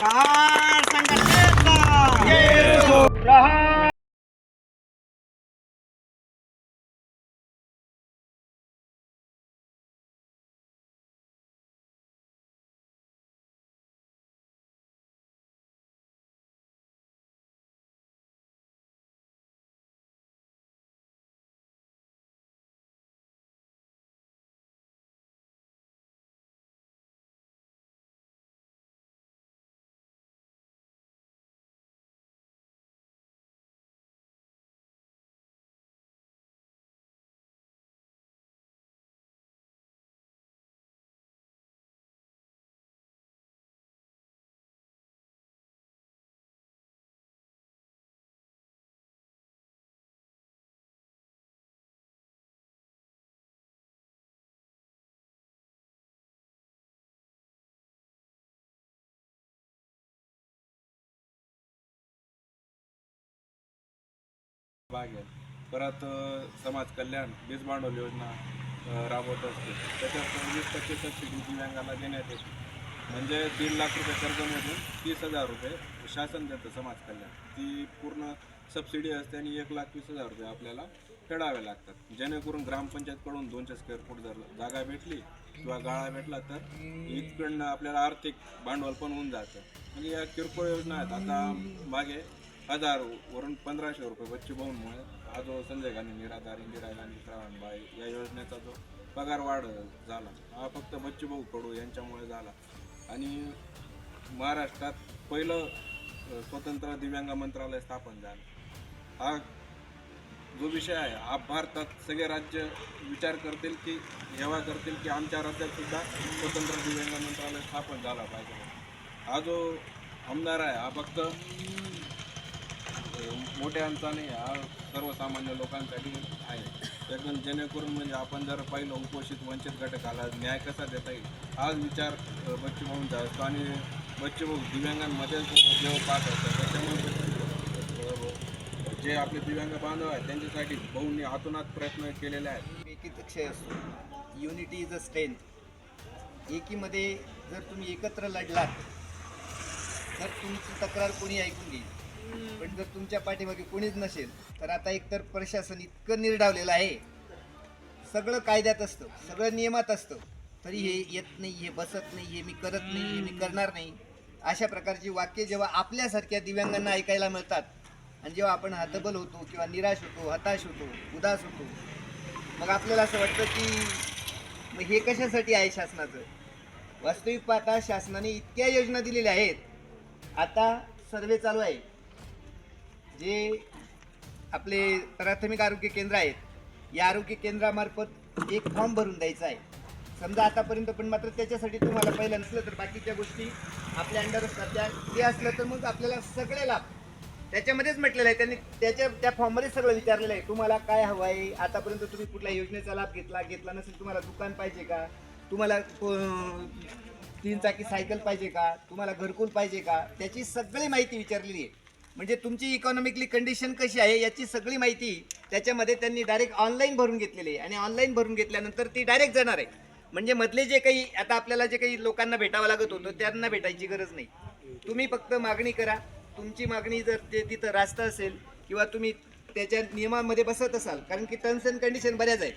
प्रहार संघटनेचा भाग आहे. परत समाज कल्याण वीज भांडवल योजना राबवत असते. त्याच्यात वीस टक्के सबसिडी दिव्यांगाला देण्यात येते. म्हणजे दीड लाख रुपये कर्जमधून तीस हजार रुपये शासन देतं समाज कल्याण. ती पूर्ण सबसिडी असते आणि एक लाख वीस हजार रुपये आपल्याला फेडावे लागतात. जेणेकरून ग्रामपंचायतकडून दोनशे स्क्वेअर फूट जर जागा भेटली किंवा गाळा भेटला तर इथकडनं आपल्याला आर्थिक भांडवल पण होऊन जातं. म्हणजे या किरकोळ योजना आहेत. आता मागे हजार वरून पंधराशे रुपये बच्चू भाऊंमुळे. हा जो संजय गांधी निराधार इंदिरा गांधी श्रावणबाई या योजनेचा जो पगार वाढ झाला हा फक्त बच्चू भाऊ कडू यांच्यामुळे झाला. आणि महाराष्ट्रात पहिलं स्वतंत्र दिव्यांग मंत्रालय स्थापन झालं. हा जो विषय आहे हा भारतात सगळे राज्य विचार करतील की जेव्हा करतील की आमच्या राज्यात सुद्धा स्वतंत्र दिव्यांग मंत्रालय स्थापन झाला पाहिजे. हा जो आमदार आहे हा फक्त मोठ्या नाही हा सर्वसामान्य लोकांसाठी आहे. एकदम जेणेकरून म्हणजे आपण जर पाहिलं उपोषित वंचित घटकाला न्याय कसा देता येईल हाच विचार अ, जायचो असतो आणि बच्चूभाऊ दिव्यांगांमध्येच जेव्हा पाहत असतात त्याच्यामुळे जे आपले दिव्यांग बांधव आहेत त्यांच्यासाठी भाऊंनी हातोनात प्रयत्न केलेले आहेत. एकीचा क्षय असतो युनिटी इज अ स्ट्रेंथ एकीमध्ये जर तुम्ही एकत्र लढलात तर तुमची तक्रार कोणी ऐकून घेईल? पण जर तुमच्या पाठीमागे कोणीच नसेल तर आता एकतर प्रशासन इतकं निर्डावलेलं आहे. सगळं कायद्यात असतं सगळं नियमात असतं. तरी हे येत नाही हे बसत नाही हे मी करत नाही हे मी करणार नाही. अशा प्रकारची वाक्य जेव्हा आपल्यासारख्या दिव्यांगांना ऐकायला मिळतात आणि जेव्हा आपण हतबल होतो किंवा निराश होतो हताश होतो उदास होतो मग आपल्याला असं वाटतं की मग हे कशासाठी आहे शासनाचं? वास्तविक पाहता शासनाने इतक्या योजना दिलेल्या आहेत. आता सर्वे चालू आहे. जे आपले प्राथमिक आरोग्य केंद्र आहेत या आरोग्य केंद्रामार्फत एक फॉर्म भरून द्यायचा आहे. समजा आतापर्यंत पण मात्र त्याच्यासाठी तुम्हाला पहिलं नसलं तर बाकीच्या गोष्टी आपल्या अंडर असतात. त्या ते असलं तर मग आपल्याला सगळे लाभ. त्याच्यामध्येच म्हटलेलं आहे. त्यांनी त्याच्या त्या फॉर्ममध्ये सगळं विचारलेलं आहे. तुम्हाला काय हवं आहे आतापर्यंत तुम्ही कुठल्या योजनेचा लाभ घेतला? घेतला नसेल तुम्हाला दुकान पाहिजे का? तुम्हाला तीन चाकी सायकल पाहिजे का? तुम्हाला घरकुल पाहिजे का? त्याची सगळी माहिती विचारलेली आहे. म्हणजे तुमची इकॉनॉमिकली कंडिशन कशी आहे याची सगळी माहिती त्याच्यामध्ये त्यांनी डायरेक्ट ऑनलाईन भरून घेतलेली आहे. आणि ऑनलाईन भरून घेतल्यानंतर ती डायरेक्ट जाणार आहे. म्हणजे मधले जे काही आता आपल्याला जे काही लोकांना भेटावं लागत होतं त्यांना भेटायची गरज नाही. तुम्ही फक्त मागणी करा. तुमची मागणी जर ते तिथं रास्त असेल किंवा तुम्ही त्याच्या नियमामध्ये बसत असाल कारण की टर्म्स अँड कंडिशन बऱ्याच आहेत.